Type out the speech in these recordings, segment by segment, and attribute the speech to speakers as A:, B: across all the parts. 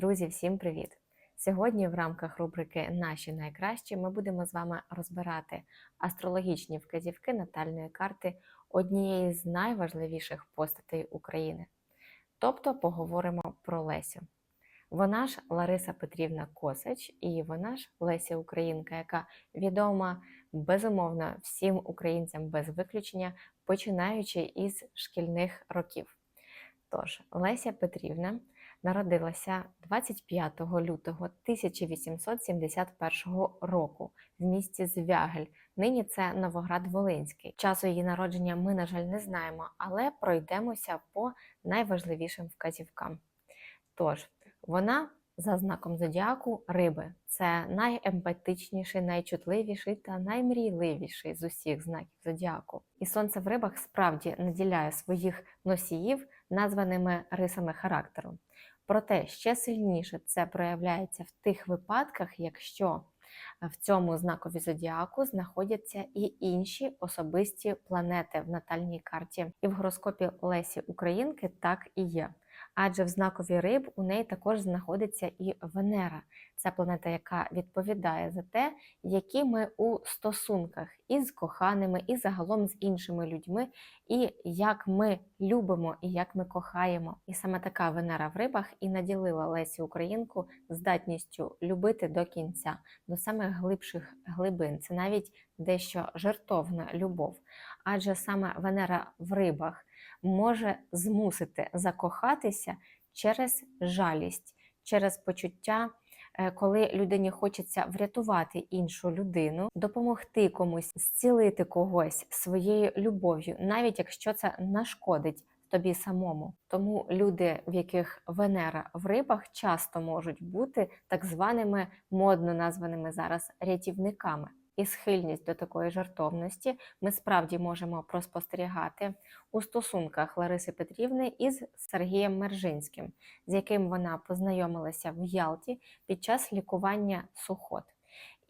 A: Друзі, всім привіт! Сьогодні в рамках рубрики Наші найкращі ми будемо з вами розбирати астрологічні вказівки натальної карти однієї з найважливіших постатей України. Тобто поговоримо про Лесю. Вона ж Лариса Петрівна Косач, і вона ж Леся Українка, яка відома безумовно всім українцям без виключення, починаючи із шкільних років. Тож, Леся Петрівна народилася 25 лютого 1871 року в місті Звягель. Нині це Новоград-Волинський. Часу її народження ми, на жаль, не знаємо, але пройдемося по найважливішим вказівкам. Тож, вона за знаком зодіаку риби. Це найемпатичніший, найчутливіший та наймрійливіший з усіх знаків зодіаку. І сонце в рибах справді наділяє своїх носіїв названими рисами характеру. Проте ще сильніше це проявляється в тих випадках, якщо в цьому знакові зодіаку знаходяться і інші особисті планети в натальній карті. І в гороскопі Лесі Українки так і є. Адже в знакові риб у неї також знаходиться і Венера. Це планета, яка відповідає за те, які ми у стосунках із коханими, і загалом з іншими людьми, і як ми любимо і як ми кохаємо. І саме така Венера в рибах і наділила Лесі Українку здатністю любити до кінця, до самих глибших глибин. Це навіть дещо жертовна любов. Адже саме Венера в рибах може змусити закохатися через жалість, через почуття. Е, коли людині хочеться врятувати іншу людину, допомогти комусь зцілити когось своєю любов'ю, навіть якщо це нашкодить тобі самому. Тому люди, в яких Венера в рибах, часто можуть бути так званими модно названими зараз рятівниками і схильність до такої жартовності ми справді можемо проспостерігати у стосунках Лариси Петрівни із Сергієм Мержинським, з яким вона познайомилася в Ялті під час лікування сухот.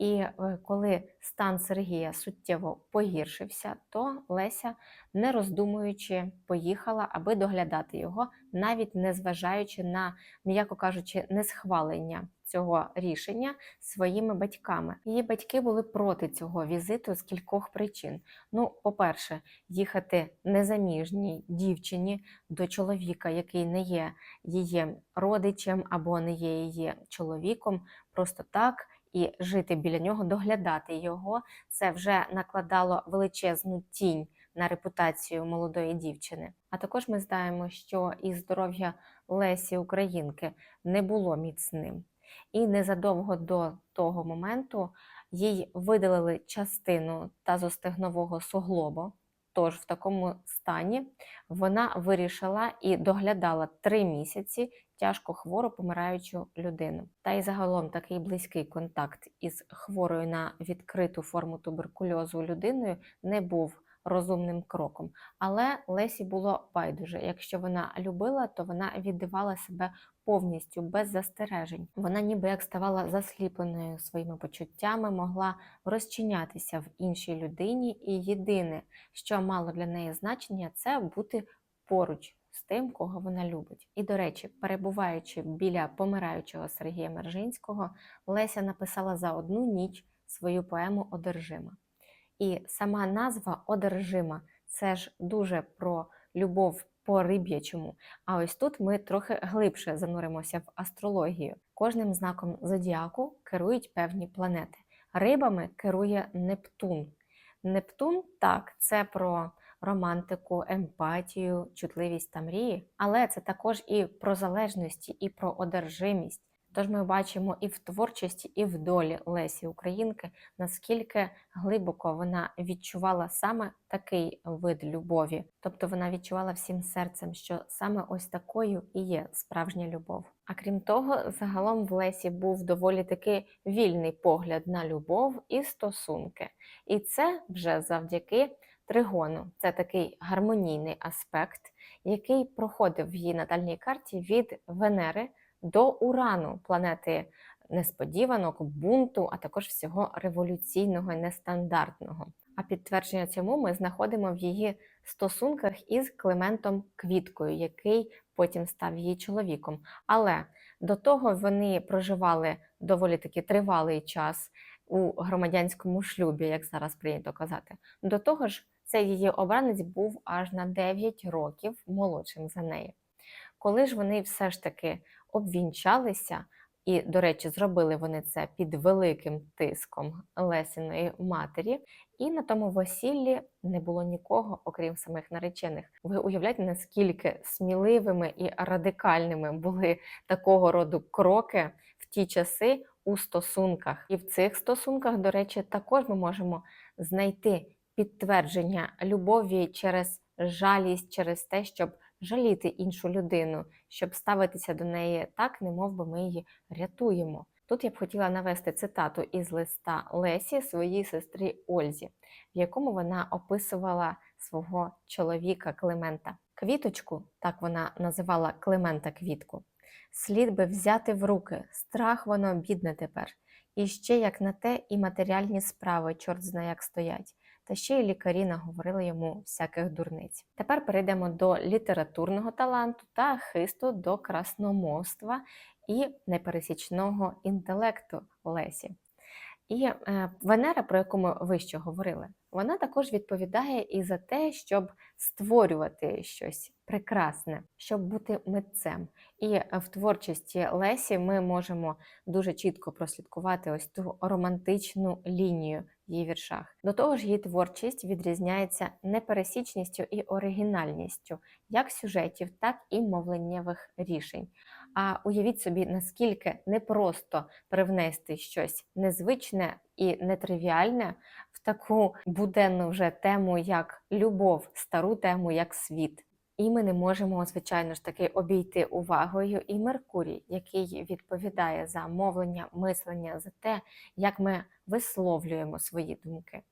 A: І е, коли стан Сергія суттєво погіршився, то Леся, не роздумуючи, поїхала, аби доглядати його, навіть не зважаючи на, м'яко кажучи, несхвалення цього рішення своїми батьками. Її батьки були проти цього візиту з кількох причин. Ну, по-перше, їхати незаміжній дівчині до чоловіка, який не є її родичем або не є її чоловіком, просто так і жити біля нього, доглядати його, це вже накладало величезну тінь на репутацію молодої дівчини. А також ми знаємо, що і здоров'я Лесі Українки не було міцним. І незадовго до того моменту їй видалили частину тазостегнового суглобу. Тож в такому стані вона вирішила і доглядала три місяці тяжко хвору помираючу людину. Та й загалом такий близький контакт із хворою на відкриту форму туберкульозу людиною не був розумним кроком. Але Лесі було байдуже. Якщо вона любила, то вона віддавала себе повністю без застережень. Вона ніби як ставала засліпленою своїми почуттями, могла розчинятися в іншій людині, і єдине, що мало для неї значення, це бути поруч. З тим, кого вона любить. І, до речі, перебуваючи біля помираючого Сергія Мержинського, Леся написала за одну ніч свою поему Одержима. І сама назва одержима це ж дуже про любов по риб'ячому. А ось тут ми трохи глибше зануримося в астрологію. Кожним знаком зодіаку керують певні планети. Рибами керує Нептун. Нептун так, це про романтику, емпатію, чутливість та мрії, але це також і про залежності, і про одержимість. Тож ми бачимо і в творчості, і в долі Лесі Українки, наскільки глибоко вона відчувала саме такий вид любові. Тобто вона відчувала всім серцем, що саме ось такою і є справжня любов. А крім того, загалом в Лесі був доволі таки вільний погляд на любов і стосунки. І це вже завдяки тригону. Це такий гармонійний аспект, який проходив в її натальній карті від Венери до Урану, планети несподіванок, бунту, а також всього революційного і нестандартного. А підтвердження цьому ми знаходимо в її стосунках із Климентом Квіткою, який потім став її чоловіком. Але До того вони проживали доволі таки тривалий час у громадянському шлюбі, як зараз прийнято казати. До того ж, цей її обранець був аж на 9 років молодшим за неї. Коли ж вони все ж таки обвінчалися, і, до речі, зробили вони це під великим тиском Лесіної матері, і на тому весіллі не було нікого, окрім самих наречених. Ви уявляєте, наскільки сміливими і радикальними були такого роду кроки в ті часи у стосунках. І в цих стосунках, до речі, також ми можемо знайти підтвердження любові через жалість, через те, щоб жаліти іншу людину, щоб ставитися до неї так, немов би ми її рятуємо. Тут я б хотіла навести цитату із листа Лесі своїй сестрі Ользі, в якому вона описувала свого чоловіка Климента. Квіточку, так вона називала Климента Квітку, слід би взяти в руки, страх воно бідне тепер. І ще як на те, і матеріальні справи, чорт знає як стоять. Та ще й лікарі наговорили йому всяких дурниць. Тепер перейдемо до літературного таланту та хисту до красномовства і непересічного інтелекту Лесі. І е, Венера, про яку ми вище говорили, вона також відповідає і за те, щоб створювати щось прекрасне, щоб бути митцем. І в творчості Лесі ми можемо дуже чітко прослідкувати ось ту романтичну лінію в її віршах. До того ж, її творчість відрізняється непересічністю і оригінальністю як сюжетів, так і мовленнєвих рішень. А уявіть собі, наскільки непросто привнести щось незвичне і нетривіальне в таку буденну вже тему, як любов, стару тему, як світ. І ми не можемо, звичайно ж таки, обійти увагою і Меркурій, який відповідає за мовлення, мислення, за те, як ми висловлюємо свої думки.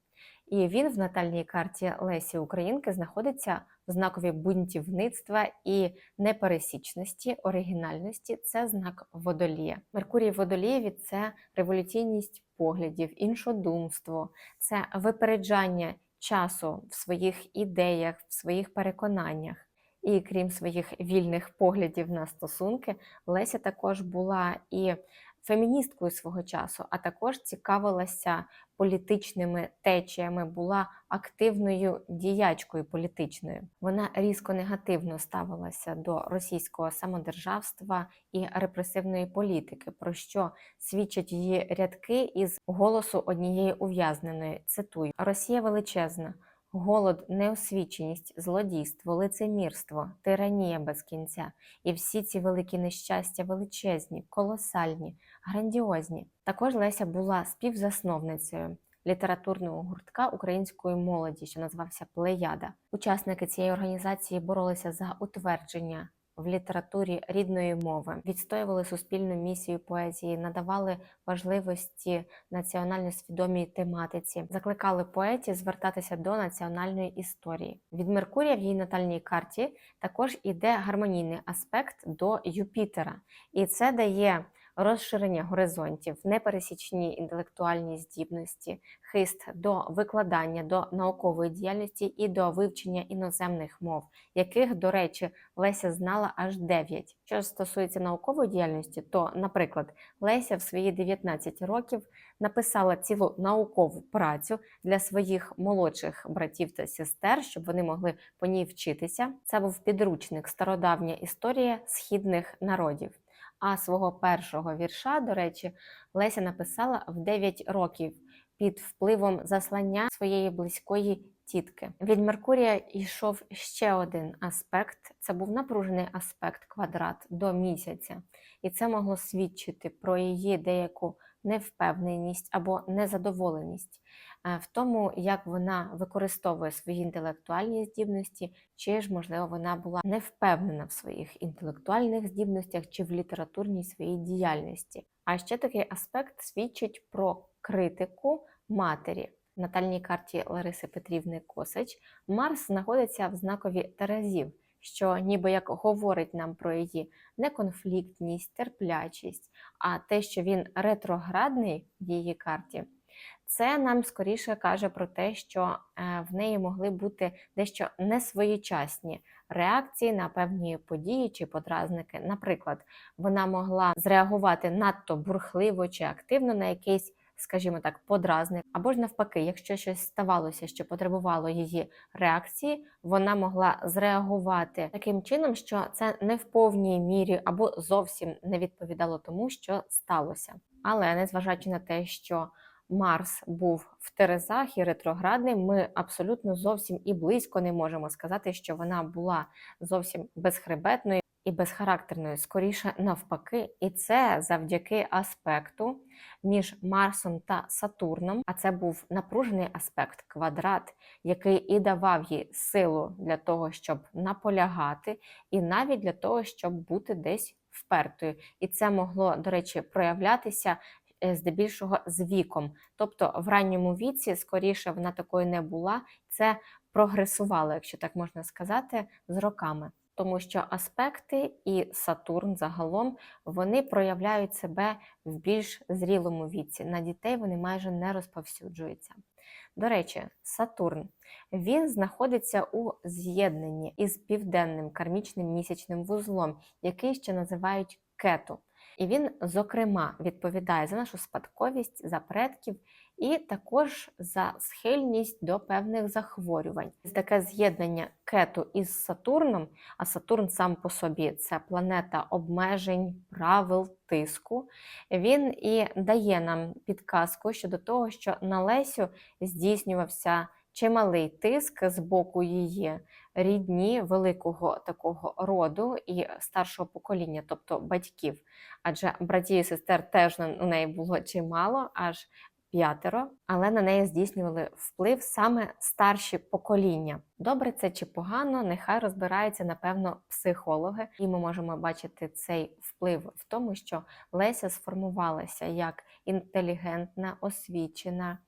A: І він в натальній карті Лесі Українки знаходиться в знакові бунтівництва і непересічності, оригінальності це знак водолія. Меркурій водолієві це революційність поглядів, іншодумство, це випереджання часу в своїх ідеях, в своїх переконаннях. І крім своїх вільних поглядів на стосунки, Леся також була і феміністкою свого часу, а також цікавилася політичними течіями, була активною діячкою політичною. Вона різко негативно ставилася до російського самодержавства і репресивної політики, про що свідчать її рядки із голосу однієї ув'язненої. Цитую: Росія величезна. Голод, неосвіченість, злодійство, лицемірство, тиранія без кінця, і всі ці великі нещастя величезні, колосальні, грандіозні. Також Леся була співзасновницею літературного гуртка української молоді, що називався Плеяда. Учасники цієї організації боролися за утвердження в літературі рідної мови, відстоювали суспільну місію поезії, надавали важливості національно свідомій тематиці, закликали поетів звертатися до національної історії. Від Меркурія в її натальній карті також іде гармонійний аспект до Юпітера, і це дає розширення горизонтів, непересічні інтелектуальні здібності, хист до викладання, до наукової діяльності і до вивчення іноземних мов, яких, до речі, Леся знала аж 9. Що стосується наукової діяльності, то, наприклад, Леся в свої 19 років написала цілу наукову працю для своїх молодших братів та сестер, щоб вони могли по ній вчитися. Це був підручник Стародавня історія східних народів. А свого першого вірша, до речі, Леся написала в 9 років під впливом заслання своєї близької тітки. Від Меркурія йшов ще один аспект: це був напружений аспект квадрат до місяця, і це могло свідчити про її деяку невпевненість або незадоволеність. Е, в тому, як вона використовує свої інтелектуальні здібності, чи ж, можливо, вона була не впевнена в своїх інтелектуальних здібностях чи в літературній своїй діяльності. А ще такий аспект свідчить про критику матері. Натальній карті Лариси Петрівни Косач Марс знаходиться в знакові Терезів, що ніби як говорить нам про її неконфліктність, терплячість, а те, що він ретроградний в її карті. Це нам скоріше каже про те, що е, в неї могли бути дещо несвоєчасні реакції на певні події чи подразники. Наприклад, вона могла зреагувати надто бурхливо чи активно на якийсь, скажімо так, подразник, або ж навпаки, якщо щось ставалося, що потребувало її реакції, вона могла зреагувати таким чином, що це не в повній мірі або зовсім не відповідало тому, що сталося. Але незважаючи на те, що Марс був в Терезах і ретроградний, ми абсолютно зовсім і близько не можемо сказати, що вона була зовсім безхребетною і безхарактерною, скоріше навпаки, і це завдяки аспекту між Марсом та Сатурном. А це був напружений аспект, квадрат, який і давав їй силу для того, щоб наполягати, і навіть для того, щоб бути десь впертою. І це могло, до речі, проявлятися здебільшого з віком. Тобто в ранньому віці, скоріше, вона такою не була. Це прогресувало, якщо так можна сказати, з роками. Тому що аспекти і Сатурн загалом вони проявляють себе в більш зрілому віці. На дітей вони майже не розповсюджуються. До речі, Сатурн він знаходиться у з'єднанні із південним кармічним місячним вузлом, який ще називають кету. І він, зокрема, відповідає за нашу спадковість, за предків і також за схильність до певних захворювань. Таке з'єднання кету із Сатурном, а Сатурн сам по собі це планета обмежень, правил, тиску. Він і дає нам підказку щодо того, що на Лесю здійснювався чималий тиск з боку її рідні великого такого роду і старшого покоління, тобто батьків. Адже братів і сестер теж у неї було чимало, аж п'ятеро, але на неї здійснювали вплив саме старші покоління. Добре це чи погано, нехай розбираються, напевно, психологи, і ми можемо бачити цей вплив в тому, що Леся сформувалася як інтелігентна, освічена,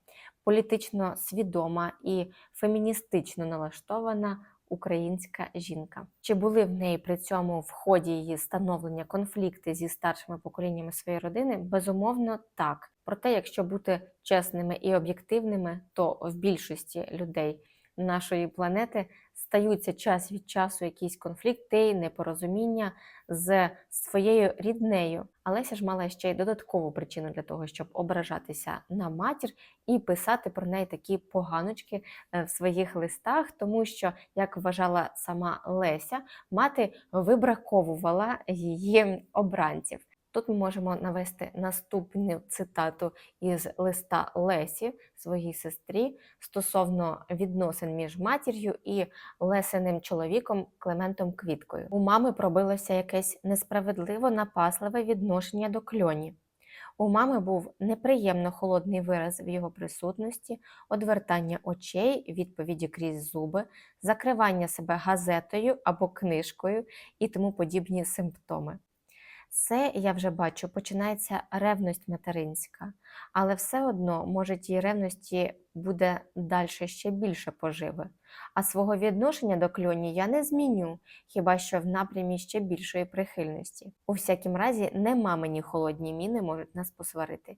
A: політично свідома і феміністично налаштована. Українська жінка. Чи були в неї при цьому в ході її становлення конфлікти зі старшими поколіннями своєї родини? Безумовно, так. Проте, якщо бути чесними і об'єктивними, то в більшості людей нашої планети стаються час від часу якісь конфлікти, непорозуміння з своєю ріднею. Алеся ж мала ще й додаткову причину для того, щоб ображатися на матір і писати про неї такі поганочки е, в своїх листах, тому що, як вважала сама Леся, мати вибраковувала її обранців. Тут ми можемо навести наступну цитату із листа Лесі своїй сестрі стосовно відносин між матір'ю і лесеним чоловіком Клементом Квіткою. У мами пробилося якесь несправедливо напасливе відношення до кльоні. У мами був неприємно холодний вираз в його присутності, одвертання очей, відповіді крізь зуби, закривання себе газетою або книжкою і тому подібні симптоми. Це я вже бачу, починається ревність материнська, але все одно, може, тій ревності буде далі ще більше поживи. А свого відношення до кльоні я не зміню, хіба що в напрямі ще більшої прихильності. У всякім разі, нема мені холодні міни можуть нас посварити.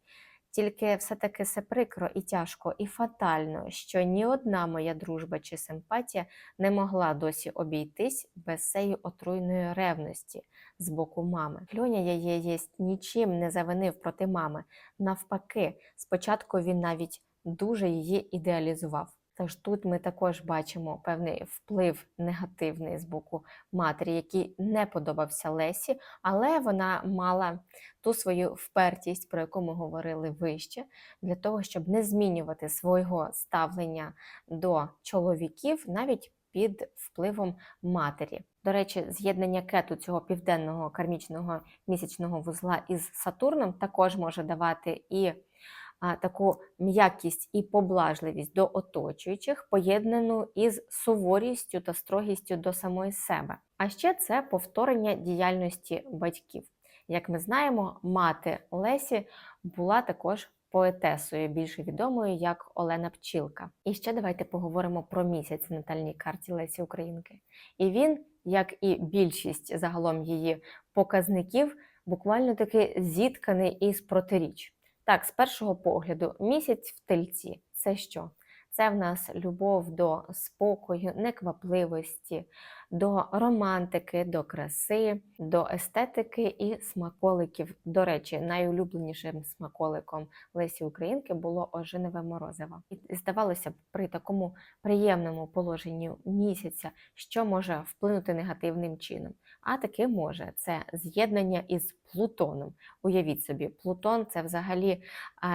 A: Тільки все-таки все прикро і тяжко, і фатально, що ні одна моя дружба чи симпатія не могла досі обійтись без цієї отруйної ревності з боку мами. Льоня її єсть нічим не завинив проти мами. Навпаки, спочатку він навіть дуже її ідеалізував. Тож тут ми також бачимо певний вплив негативний з боку матері, який не подобався Лесі, але вона мала ту свою впертість, про яку ми говорили вище, для того, щоб не змінювати свого ставлення до чоловіків навіть під впливом матері. До речі, з'єднання кету цього південного кармічного місячного вузла із Сатурном також може давати і таку м'якість і поблажливість до оточуючих, поєднану із суворістю та строгістю до самої себе. А ще це повторення діяльності батьків. Як ми знаємо, мати Лесі була також поетесою, більше відомою як Олена Пчілка. І ще давайте поговоримо про місяць в натальній карті Лесі Українки. І він, як і більшість загалом її показників, буквально таки зітканий із протиріч. Так, з першого погляду, місяць в тельці це що? Це в нас любов до спокою, неквапливості, до романтики, до краси, до естетики і смаколиків. До речі, найулюбленішим смаколиком Лесі Українки було ожинове морозиво. І здавалося б, при такому приємному положенні місяця, що може вплинути негативним чином. А таки може це з'єднання із Плутоном. Уявіть собі, Плутон це взагалі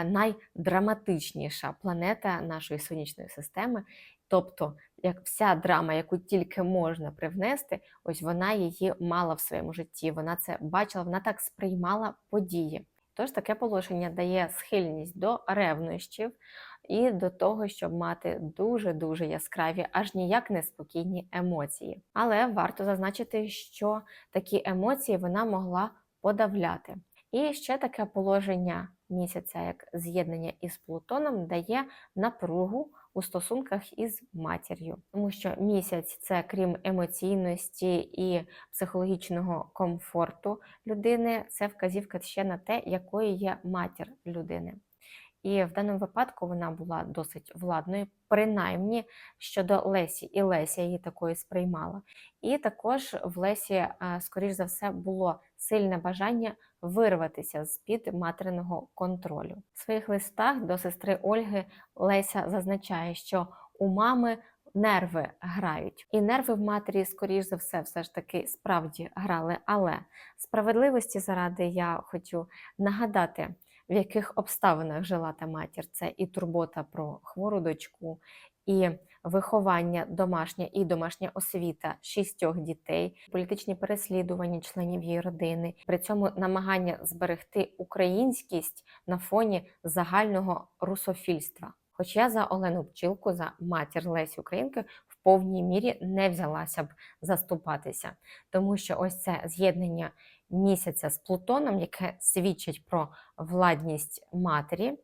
A: найдраматичніша планета нашої сонячної системи. Тобто, як вся драма, яку тільки можна привнести, ось вона її мала в своєму житті. Вона це бачила, вона так сприймала події. Тож таке положення дає схильність до ревнощів і до того, щоб мати дуже-дуже яскраві, аж ніяк неспокійні емоції. Але варто зазначити, що такі емоції вона могла подавляти. І ще таке положення місяця, як з'єднання із Плутоном, дає напругу у стосунках із матір'ю, тому що місяць це крім емоційності і психологічного комфорту людини, це вказівка ще на те, якою є матір людини. І в даному випадку вона була досить владною, принаймні щодо Лесі, і Леся її такою сприймала. І також в Лесі, е, скоріш за все, було сильне бажання вирватися з під материного контролю. В своїх листах до сестри Ольги Леся зазначає, що у мами нерви грають, і нерви в матері, скоріш за все, все ж таки справді грали. Але справедливості заради я хочу нагадати в яких обставинах жила та матір. Це і турбота про хвору дочку, і виховання домашнє, і домашня освіта шістьох дітей, політичні переслідування членів її родини, при цьому намагання зберегти українськість на фоні загального русофільства. Хоч я за Олену Пчілку, за матір Лесі Українки, в повній мірі не взялася б заступатися, тому що ось це з'єднання місяця з Плутоном, яке свідчить про владність матері,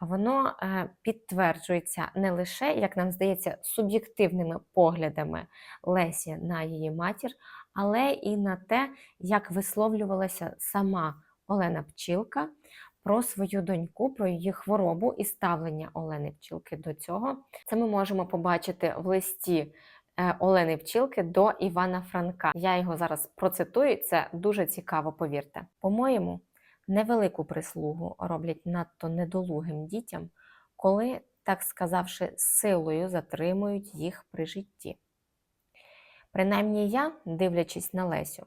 A: воно е, підтверджується не лише, як нам здається, суб'єктивними поглядами Лесі на її матір, але і на те, як висловлювалася сама Олена Пчілка. Про свою доньку, про її хворобу і ставлення Олени Пчілки до цього. Це ми можемо побачити в листі Олени Пчілки до Івана Франка. Я його зараз процитую, це дуже цікаво, повірте. По-моєму, невелику прислугу роблять надто недолугим дітям, коли, так сказавши, силою затримують їх при житті. Принаймні я, дивлячись на Лесю,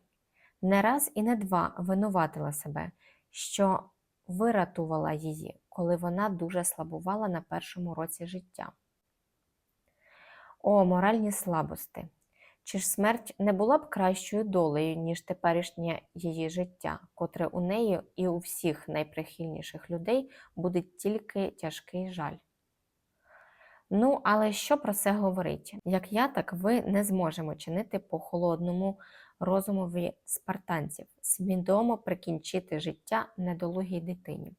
A: не раз і не два винуватила себе, що виратувала її, коли вона дуже слабувала на першому році життя. О, моральні слабости! Чи ж смерть не була б кращою долею, ніж теперішнє її життя, котре у неї і у всіх найприхильніших людей буде тільки тяжкий жаль? Ну, але що про це говорить? Як я, так ви не зможемо чинити по холодному розумові спартанців, свідомо прикінчити життя недолугій дитині.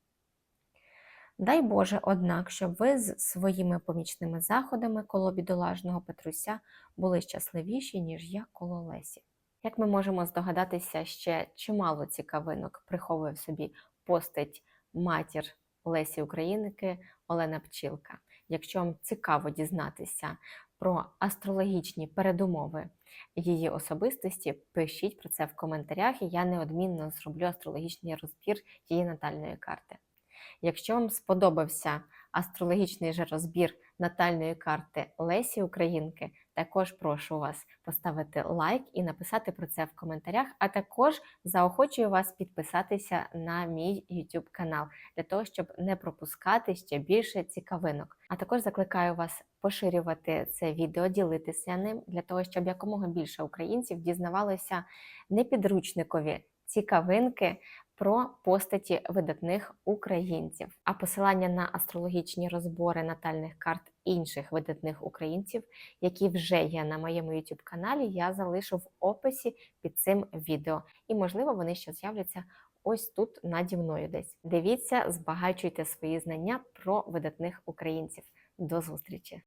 A: Дай Боже, однак, щоб ви з своїми помічними заходами коло бідолажного Петруся були щасливіші, ніж я коло Лесі. Як ми можемо здогадатися, ще чимало цікавинок приховує в собі постать матір Лесі Українки Олена Пчілка. Якщо вам цікаво дізнатися про астрологічні передумови її особистості, пишіть про це в коментарях, і я неодмінно зроблю астрологічний розбір її натальної карти. Якщо вам сподобався астрологічний же розбір натальної карти Лесі Українки, також прошу вас поставити лайк і написати про це в коментарях, а також заохочую вас підписатися на мій YouTube канал для того, щоб не пропускати ще більше цікавинок. А також закликаю вас поширювати це відео, ділитися ним для того, щоб якомога більше українців дізнавалося непідручникові цікавинки про постаті видатних українців. А посилання на астрологічні розбори натальних карт інших видатних українців, які вже є на моєму youtube каналі, я залишу в описі під цим відео. І, можливо, вони ще з'являться ось тут наді мною десь. Дивіться, збагачуйте свої знання про видатних українців. До зустрічі!